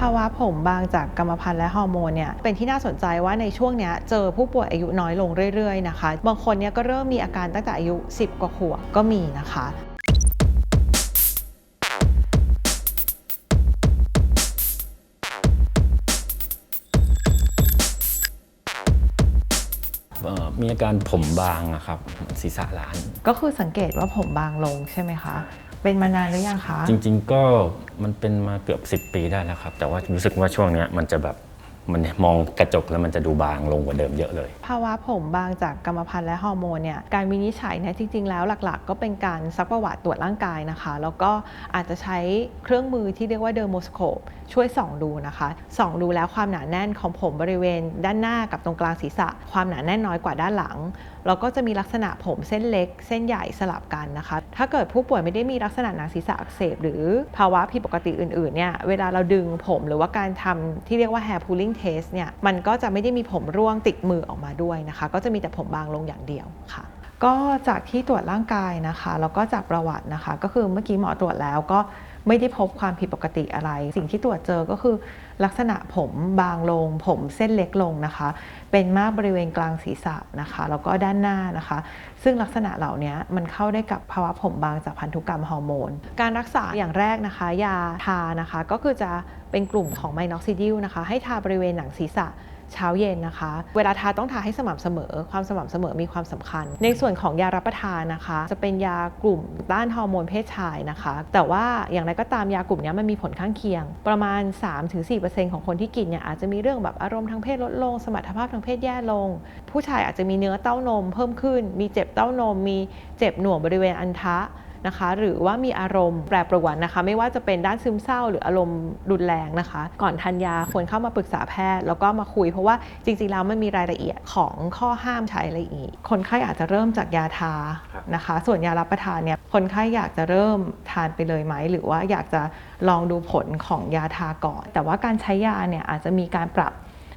ภาวะผมบางจากกรรมพันธุ์และฮอร์โมนเนี่ยเป็นที่น่าสนใจว่าในช่วงเนี้ยเจอผู้ป่วยอายุน้อยลงเรื่อยๆนะคะ บางคนเนี่ยก็เริ่มมีอาการตั้งแต่อายุ 10 กว่าขวบก็มีนะคะเอ่อมีอาการผมบางอะครับศีรษะล้าน ก็คือสังเกตว่าผมบางลงใช่ไหมคะ เป็นมานานหรือยังคะ จริง ๆ ก็มันเป็นมาเกือบ 10 ปีได้แล้วครับ แต่ว่ารู้สึกว่าช่วงเนี้ยมันจะแบบ มันมองกระจกแล้วมันจะดูบางลงกว่าเดิมเยอะเลย ภาวะผมบางจากกรรมพันธุ์และฮอร์โมนเนี่ยการวินิจฉัยเนี่ยจริง ๆ แล้วหลักๆ ก็เป็นการซักประวัติตรวจร่างกายนะคะ แล้วก็อาจจะใช้เครื่องมือที่เรียกว่าเดอร์โมสโคปช่วยส่องดูนะคะส่องดูแล้วความหนาแน่นของผมบริเวณ ด้านหน้ากับตรงกลางศีรษะ ความหนาแน่นน้อยกว่าด้านหลังแล้วก็จะมีลักษณะผมเส้นเล็ก เส้นใหญ่สลับกันนะคะ ถ้าเกิดผู้ป่วยไม่ได้มีลักษณะหนังศีรษะอักเสบหรือภาวะผิดปกติอื่นๆเนี่ยเวลาเราดึงผมหรือว่าการทำที่เรียกว่า hair pulling เทสเนี่ยมันก็จะไม่ได้มีผมร่วงติดมือออกมาด้วยนะคะ ก็จะมีแต่ผมบางลงอย่างเดียวค่ะ ก็จากที่ตรวจร่างกายนะคะแล้วก็จากประวัตินะคะ ก็คือเมื่อกี้หมอตรวจแล้วก็ ไม่ได้พบความผิดปกติอะไร สิ่งที่ตรวจเจอก็คือ ลักษณะผมบางลง ผมเส้นเล็กลงนะคะ เป็นมากบริเวณกลางศีรษะนะคะ แล้วก็ด้านหน้านะคะ ซึ่งลักษณะเหล่านี้มันเข้าได้กับภาวะผมบางจากพันธุกรรมฮอร์โมน การรักษาอย่างแรกนะคะ ยาทานะคะ ก็คือจะเป็นกลุ่มของไมน็อกซิดิลนะคะ ให้ทาบริเวณหนังศีรษะ เช้าเย็นนะคะ เวลาทาต้องทาให้สม่ำเสมอ ความสม่ำเสมอมีความสำคัญ ในส่วนของยารับประทานนะคะ จะเป็นยากลุ่มต้านฮอร์โมนเพศชายนะคะ แต่ว่าอย่างไรก็ตามยากลุ่มนี้มันมีผลข้างเคียง ประมาณ 3-4%ของคนที่กินเนี่ยอาจจะมีเรื่องแบบอารมณ์ทางเพศลดลง สมรรถภาพทางเพศแย่ลง ผู้ชายอาจจะมีเนื้อเต้านมเพิ่มขึ้น มีเจ็บเต้านม มีเจ็บหน่วงบริเวณอันทะ นะคะ หรือว่ามีอารมณ์แปรปรวนนะคะ ไม่ว่าจะเป็นด้านซึมเศร้า หรืออารมณ์รุนแรงนะคะ ก่อนทานยาควรเข้ามาปรึกษาแพทย์ แล้วก็มาคุยเพราะว่าจริงๆแล้วมันมีรายละเอียดของข้อห้ามใช้อะไรอีก คนไข้อาจจะเริ่มจากยาทาครับนะคะ ส่วนยารับประทานเนี่ยคนไข้อยากจะเริ่มทานไปเลยไหมหรือว่าอยากจะลองดูผลของยาทาก่อน แต่ว่าการใช้ยาเนี่ยอาจจะมีการปรับ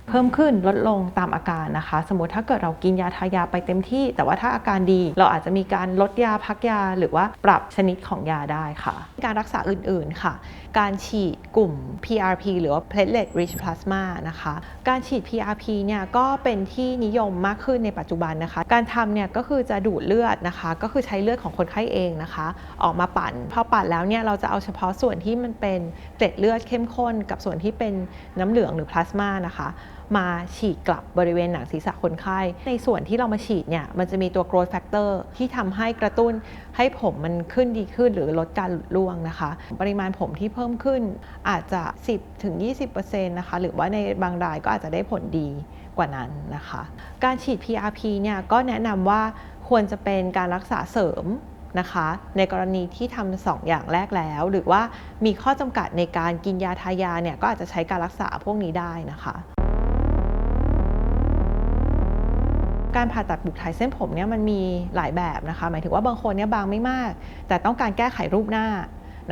เพิ่มขึ้นลดลงตามอาการนะคะ สมมติถ้าเกิดเรากินยาทายาไปเต็มที่ แต่ว่าถ้าอาการดี เราอาจจะมีการลดยาพักยา หรือว่าปรับชนิดของยาได้ค่ะ การรักษาอื่นๆค่ะ การฉีดกลุ่ม PRP หรือว่า platelet rich plasma นะคะ การฉีด PRP เนี่ยก็เป็นที่นิยมมากขึ้นในปัจจุบันนะคะ การทำเนี่ยก็คือจะดูดเลือดนะคะ ก็คือใช้เลือดของคนไข้เองนะคะ ออกมาปั่นพอปั่นแล้วเนี่ยเราจะเอาเฉพาะส่วนที่มันเป็นเกล็ดเลือดเข้มข้น กับส่วนที่เป็นน้ำเหลืองหรือพลาสมานะคะ มาฉีดกลับบริเวณหนังศีรษะคนไข้ ในส่วนที่เรามาฉีดเนี่ยมันจะมีตัว growth factor ที่ทำให้กระตุ้นให้ผมมันขึ้นดีขึ้นหรือลดการหลุดร่วงนะคะ ปริมาณผมที่เพิ่มขึ้นอาจจะ 10-20%นะคะหรือว่าในบางรายก็อาจจะได้ผลดีกว่านั้นนะคะ การฉีด PRP เนี่ยก็แนะนำว่าควรจะเป็นการรักษาเสริมนะคะ ในกรณีที่ทำสองอย่างแรกแล้ว หรือว่ามีข้อจำกัดในการกินยาทายาเนี่ยก็อาจจะใช้การรักษาพวกนี้ได้นะคะ การผ่าตัดปลูกถ่ายเส้นผมเนี่ยมันมีหลายแบบนะคะหมายถึงว่าบางคนเนี่ยบางไม่มาก แต่ต้องการแก้ไขรูปหน้า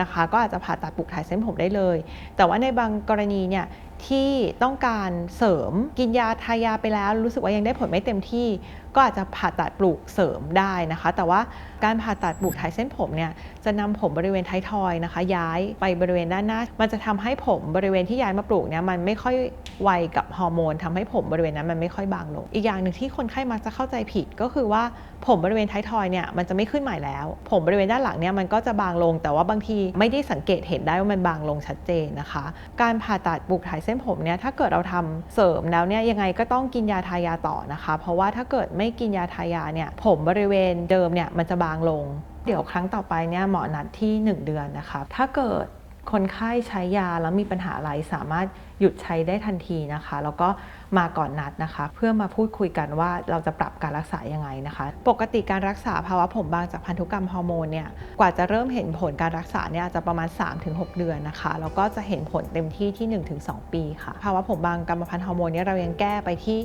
นะคะ ก็อาจจะผ่าตัดปลูกถ่ายเส้นผมได้เลย แต่ว่าในบางกรณีเนี่ย ที่ต้องการเสริมกินยาทายาไปแล้ว รู้สึกว่ายังได้ผลไม่เต็มที่ ก็อาจจะผ่าตัดปลูกเสริมได้นะคะ แต่ว่าการผ่าตัดปลูกถ่ายเส้นผมเนี่ยจะนำผมบริเวณท้ายทอยนะคะ ย้ายไปบริเวณด้านหน้า มันจะทำให้ผมบริเวณที่ย้ายมาปลูกเนี่ยมันไม่ค่อยไวกับฮอร์โมนทำให้ผมบริเวณนั้นมันไม่ค่อยบางลง อีกอย่างหนึ่งที่คนไข้มักจะเข้าใจผิดก็คือว่าผมบริเวณท้ายทอยเนี่ยมันจะไม่ขึ้นใหม่แล้ว ผมบริเวณด้านหลังเนี่ยมันก็จะบางลง แต่ว่าบางทีไม่ได้สังเกตเห็นได้ว่ามันบางลงชัดเจนนะคะ การผ่าตัดปลูกถ่ายเส้นผมเนี่ยถ้าเกิดเราทำเสริมแล้วเนี่ยยังไงก็ต้องกินยาทายาต่อนะคะ เพราะว่าถ้าเกิดไม่กินยาทายาเนี่ยผมบริเวณเดิมเนี่ยมันจะบางลง เดี๋ยวครั้งต่อไปเนี่ยหมอนัดที่ 1 เดือนนะคะถ้าเกิด คนไข้ใช้ยาแล้วมีปัญหาอะไรสามารถหยุดใช้ได้ทันทีนะคะ แล้วก็มาก่อนนัดนะคะ เพื่อมาพูดคุยกันว่าเราจะปรับการรักษายังไงนะคะ ปกติการรักษาภาวะผมบางจากพันธุกรรมฮอร์โมนเนี่ยกว่าจะเริ่มเห็นผลการรักษาเนี่ยอาจจะประมาณ 3-6 เดือนนะคะแล้วก็จะเห็นผลเต็มที่ที่ 1-2 ปีค่ะภาวะผมบางกรรมพันธุ์ฮอร์โมนเนี่ยเรายังแก้ไปที่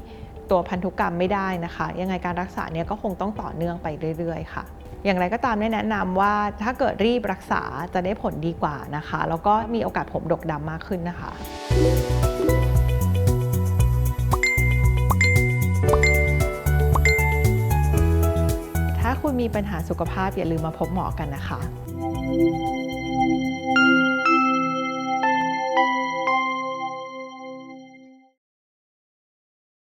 ตัวพันธุกรรมไม่ได้นะคะ ยังไงการรักษาเนี่ยก็คงต้องต่อเนื่องไปเรื่อย ๆ ค่ะ อย่างไรก็ตามได้แนะนำว่าถ้าเกิดรีบรักษาจะได้ผลดีกว่านะคะ แล้วก็มีโอกาสผมดกดำมากขึ้นนะคะถ้าคุณมีปัญหาสุขภาพอย่าลืมมาพบหมอกันนะคะ